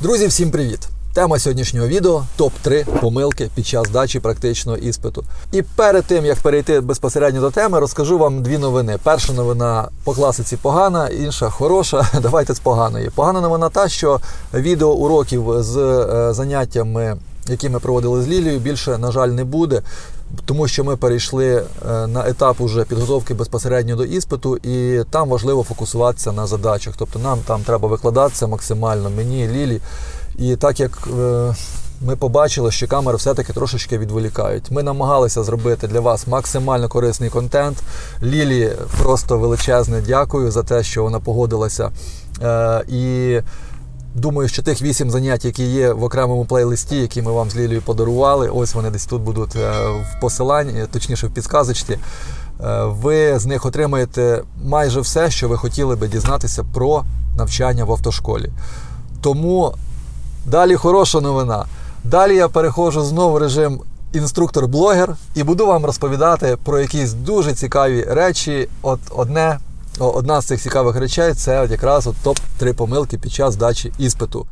Друзі, всім привіт! Тема сьогоднішнього відео топ-3 помилки під час дачі практичного іспиту. І перед тим як перейти безпосередньо до теми, розкажу вам дві новини. Перша новина по класиці погана, інша хороша. Давайте з поганої. Погана новина та, що відео уроків з е, заняттями, які ми проводили з Лілією, більше, на жаль, не буде. Тому що ми перейшли е, на етап уже підготовки безпосередньо до іспиту, і там важливо фокусуватися на задачах. Тобто нам там треба викладатися максимально, мені, Лілі. І так як е, ми побачили, що камери все-таки трошечки відволікають. Ми намагалися зробити для вас максимально корисний контент. Лілі просто величезне дякую за те, що вона погодилася. Е, і Думаю, що тих вісім занять, які є в окремому плейлисті, які ми вам з Лілією подарували, ось вони десь тут будуть е, в посиланні, точніше в підказочці. Е, Ви з них отримаєте майже все, що ви хотіли би дізнатися про навчання в автошколі. Тому далі хороша новина. Далі я переходжу знову в режим інструктор-блогер і буду вам розповідати про якісь дуже цікаві речі. От одне Одна з цих цікавих речей це от якраз от топ-3 помилки під час здачі іспиту.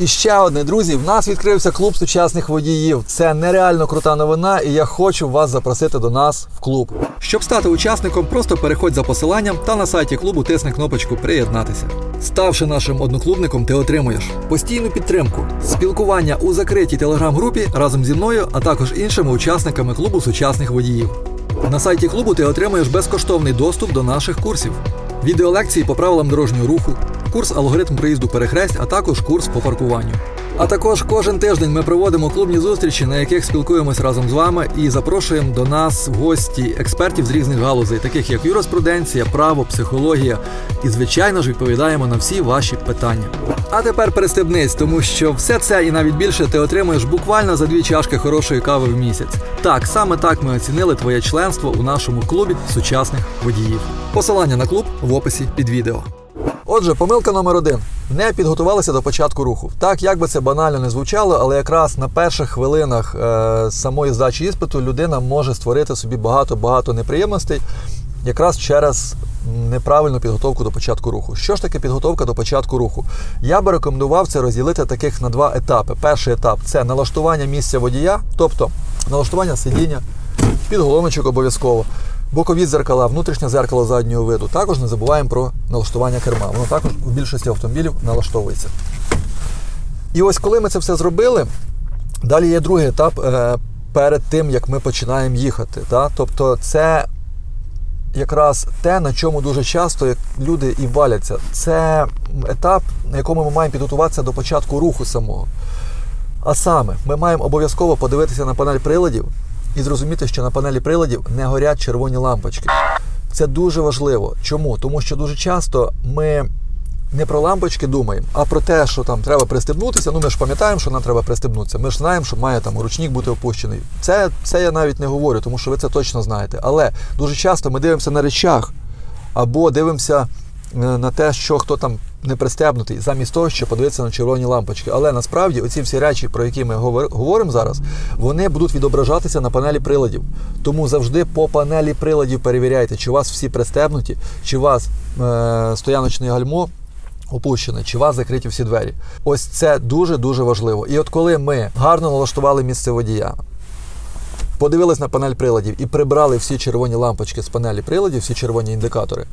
І ще одне, друзі, в нас відкрився клуб сучасних водіїв. Це нереально крута новина, і я хочу вас запросити до нас в клуб. Щоб стати учасником, просто переходь за посиланням та на сайті клубу тисни кнопочку Приєднатися. Ставши нашим одноклубником, ти отримуєш постійну підтримку, спілкування у закритій телеграм-групі разом зі мною, а також іншими учасниками клубу сучасних водіїв. На сайті клубу ти отримаєш безкоштовний доступ до наших курсів, відеолекції по правилам дорожнього руху, курс алгоритм проїзду перехресть, а також курс по паркуванню. А також кожен тиждень ми проводимо клубні зустрічі, на яких спілкуємось разом з вами і запрошуємо до нас в гості експертів з різних галузей, таких як юриспруденція, право, психологія. І, звичайно ж, відповідаємо на всі ваші питання. А тепер перестебнись, тому що все це і навіть більше ти отримуєш буквально за дві чашки хорошої кави в місяць. Так, саме так ми оцінили твоє членство у нашому клубі сучасних водіїв. Посилання на клуб в описі під відео. Отже, помилка номер один. Не підготувалися до початку руху. Так, як би це банально не звучало, але якраз на перших хвилинах е, самої здачі іспиту людина може створити собі багато-багато неприємностей якраз через неправильну підготовку до початку руху. Що ж таке підготовка до початку руху? Я би рекомендував це розділити таких на два етапи. Перший етап це налаштування місця водія, тобто налаштування сидіння, підголовничок обов'язково. Бокові дзеркала, внутрішнє зеркало заднього виду. Також не забуваємо про налаштування керма. Воно також в більшості автомобілів налаштовується. І ось коли ми це все зробили, далі є другий етап е, перед тим, як ми починаємо їхати. Тобто це якраз те, на чому дуже часто люди і валяться. Це етап, на якому ми маємо підготуватися до початку руху самого. А саме, ми маємо обов'язково подивитися на панель приладів і зрозуміти, що на панелі приладів не горять червоні лампочки. Це дуже важливо. Чому? Тому що дуже часто ми не про лампочки думаємо, а про те, що там треба пристебнутися. Ну ми ж пам'ятаємо, що нам треба пристебнутися. Ми ж знаємо, що має там ручник бути опущений. Це, це я навіть не говорю, тому що ви це точно знаєте. Але дуже часто ми дивимося на речах або дивимося е, на те, що хто там не пристебнутий, замість того, щоб подивитися на червоні лампочки. Але насправді оці всі речі, про які ми говор- говоримо зараз, вони будуть відображатися на панелі приладів. Тому завжди по панелі приладів перевіряйте, чи у вас всі пристебнуті, чи у вас е- стояночне гальмо опущене, чи вас закриті всі двері. Ось це дуже-дуже важливо. І от коли ми гарно налаштували місце водія, подивились на панель приладів і прибрали всі червоні лампочки з панелі приладів, всі червоні індикатори,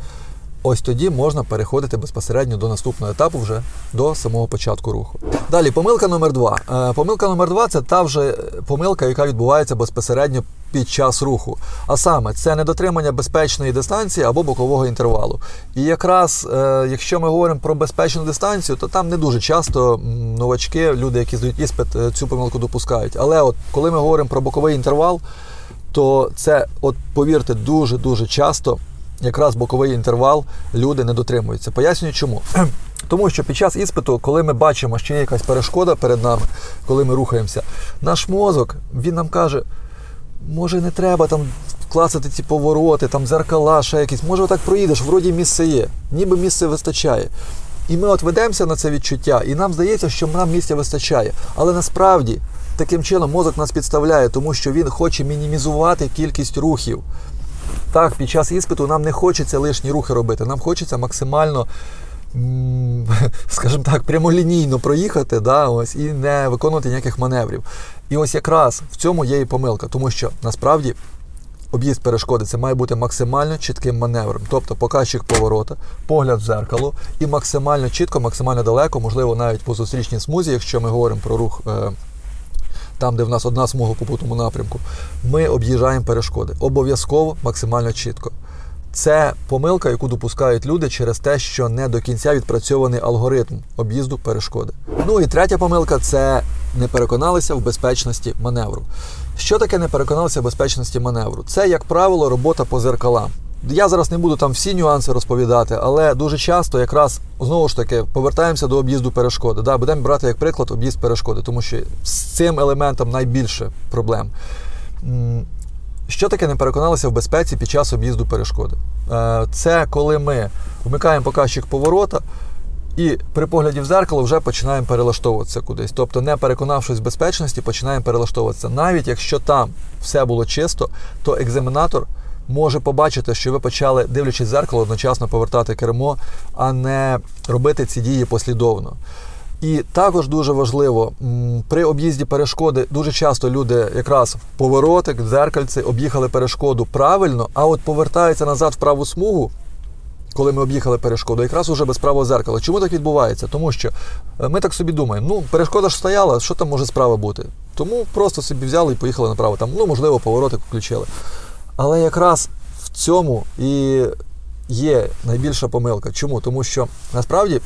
ось тоді можна переходити безпосередньо до наступного етапу вже до самого початку руху. Далі, помилка номер два. Е, Помилка номер два це та вже помилка, яка відбувається безпосередньо під час руху. А саме це недотримання безпечної дистанції або бокового інтервалу. І якраз е, якщо ми говоримо про безпечну дистанцію, то там не дуже часто новачки, люди, які здають іспит, е, цю помилку допускають. Але от коли ми говоримо про боковий інтервал, то це, от повірте, дуже дуже часто якраз боковий інтервал люди не дотримуються. Пояснюю, чому. Тому що під час іспиту, коли ми бачимо, що є якась перешкода перед нами, коли ми рухаємося, наш мозок він нам каже, може не треба там клацати ці повороти, там зеркала, ще якісь, може отак проїдеш, вроді місце є, ніби місце вистачає. І ми от ведемося на це відчуття, і нам здається, що нам місця вистачає. Але насправді таким чином мозок нас підставляє, тому що він хоче мінімізувати кількість рухів. Так, під час іспиту нам не хочеться лишні рухи робити, нам хочеться максимально скажімо так, прямолінійно проїхати, да, ось, і не виконувати ніяких маневрів. І ось якраз в цьому є і помилка, тому що насправді об'їзд перешкоди це має бути максимально чітким маневром. Тобто показчик поворота, погляд в зеркало і максимально чітко, максимально далеко, можливо, навіть по зустрічній смузі, якщо ми говоримо про рух. е, Там, де в нас одна смуга в попутному напрямку, ми об'їжджаємо перешкоди. Обов'язково максимально чітко. Це помилка, яку допускають люди через те, що не до кінця відпрацьований алгоритм об'їзду перешкоди. Ну і третя помилка це не переконалися в безпечності маневру. Що таке не переконалися в безпечності маневру? Це, як правило, робота по зеркалам. Я зараз не буду там всі нюанси розповідати, але дуже часто якраз знову ж таки повертаємося до об'їзду перешкоди. Да, будемо брати як приклад об'їзд перешкоди, тому що з цим елементом найбільше проблем. Що таке не переконалися в безпеці під час об'їзду перешкоди? Е, Це коли ми вмикаємо показчик поворота і при погляді в зеркало вже починаємо перелаштовуватися кудись. Тобто, не переконавшись в безпечності, починаємо перелаштовуватися. Навіть якщо там все було чисто, то екзаменатор може побачити, що ви почали, дивлячись зеркало, одночасно повертати кермо, а не робити ці дії послідовно. І також дуже важливо, при об'їзді перешкоди дуже часто люди якраз в поворотик, в дзеркальці об'їхали перешкоду правильно, а от повертаються назад в праву смугу, коли ми об'їхали перешкоду, якраз уже без правого зеркала. Чому так відбувається? Тому що е, ми так собі думаємо, ну перешкода ж стояла, що там може справа бути? Тому просто собі взяли і поїхали направо. Там, ну, можливо, поворотик включили. Але якраз в цьому і є найбільша помилка. Чому? Тому що насправді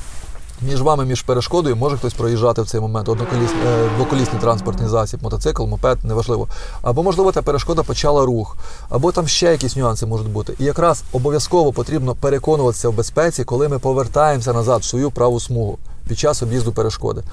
між вами, між перешкодою може хтось проїжджати в цей момент одноколісний, е, двоколісний транспортний засіб, мотоцикл, мопед, неважливо. Або, можливо, та перешкода почала рух, або там ще якісь нюанси можуть бути. І якраз обов'язково потрібно переконуватися в безпеці, коли ми повертаємося назад в свою праву смугу під час об'їзду перешкоди.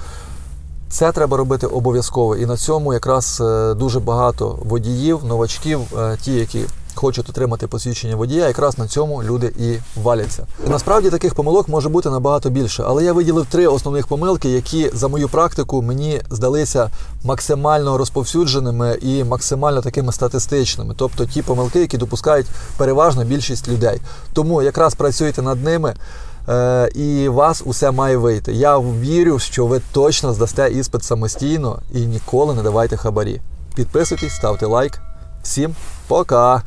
Це треба робити обов'язково. І на цьому якраз е, дуже багато водіїв, новачків, е, ті, які хочуть отримати посвідчення водія, якраз на цьому люди і валяться. І насправді таких помилок може бути набагато більше, але я виділив три основних помилки, які за мою практику мені здалися максимально розповсюдженими і максимально такими статистичними, тобто ті помилки, які допускають переважно більшість людей. Тому якраз працюйте над ними. Е, і вас усе має вийти. Я вірю, що ви точно здасте іспит самостійно і ніколи не давайте хабарі. Підписуйтесь, ставте лайк. Всім пока!